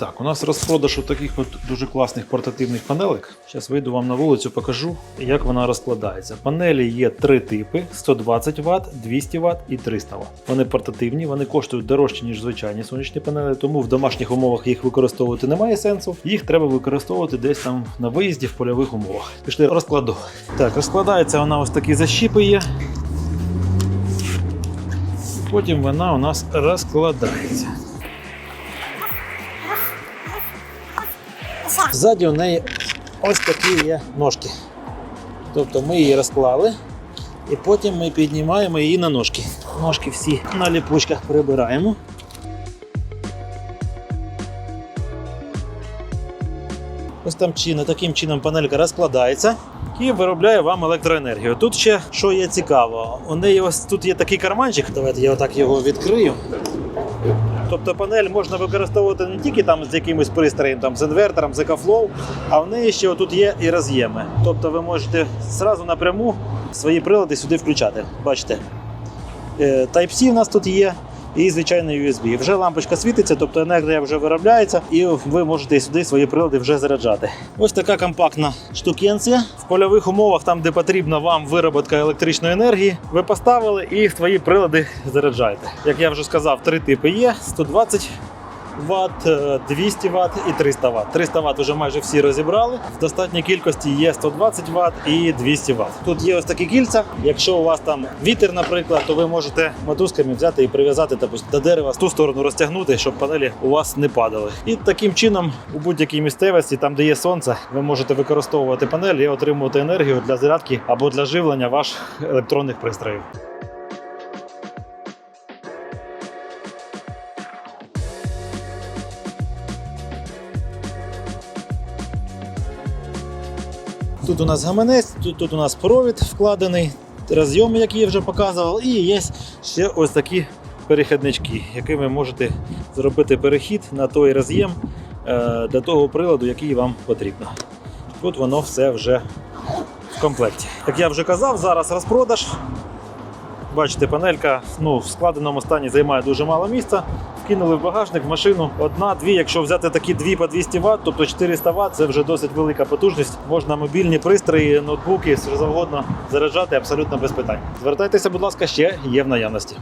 Так, у нас розпродаж у таких от дуже класних портативних панелек. Зараз вийду вам на вулицю, покажу, як вона розкладається. Панелі є три типи: 120 Вт, 200 Вт і 300 Вт. Вони портативні, вони коштують дорожче, ніж звичайні сонячні панелі, тому в домашніх умовах їх використовувати немає сенсу. Їх треба використовувати десь там на виїзді в польових умовах. Пішли розкладу. Так, розкладається вона ось такі защіпи є. Потім вона у нас розкладається. Ззаді у неї ось такі є ножки. Тобто ми її розклали і потім ми піднімаємо її на ножки. Ножки всі на ліпучках прибираємо. Ось там чином, таким чином панелька розкладається і виробляє вам електроенергію. Тут ще що є цікаво, у неї ось тут є такий карманчик. Давайте я отак його відкрию. Тобто панель можна використовувати не тільки там з якимось пристроєм, там з інвертором, з екофлоу, а в неї ще тут є і роз'єми. Тобто ви можете зразу напряму свої прилади сюди включати. Бачите, Е, Type-C у нас тут є. І звичайно USB. Вже лампочка світиться, тобто енергія вже виробляється, і ви можете сюди свої прилади вже заряджати. Ось така компактна штукенція. В польових умовах, там де потрібна вам вироботка електричної енергії, ви поставили і свої прилади заряджаєте. Як я вже сказав, три типи є: 120 Вт, 200 Вт і 300 Вт. 300 Вт вже майже всі розібрали. В достатній кількості є 120 Вт і 200 Вт. Тут є ось такі кільця. Якщо у вас там вітер, наприклад, то ви можете мотузками взяти і прив'язати до дерева з ту сторону розтягнути, щоб панелі у вас не падали. І таким чином, у будь-якій місцевості, там де є сонце, ви можете використовувати панель і отримувати енергію для зарядки або для живлення ваших електронних пристроїв. Тут у нас гаманець, тут, тут у нас провід вкладений, розйом, який я вже показував, і є ще ось такі перехіднички, якими можете зробити перехід на той роз'єм е, для того приладу, який вам потрібно. Тут воно все вже в комплекті. Як я вже казав, зараз розпродаж. Бачите, панелька ну, в складеному стані займає дуже мало місця. Вкинули в багажник в машину одна, дві. Якщо взяти такі дві по 200 Вт, тобто 400 Вт, це вже досить велика потужність. Можна мобільні пристрої, ноутбуки, що завгодно заряджати абсолютно без питань. Звертайтеся, будь ласка, ще є в наявності.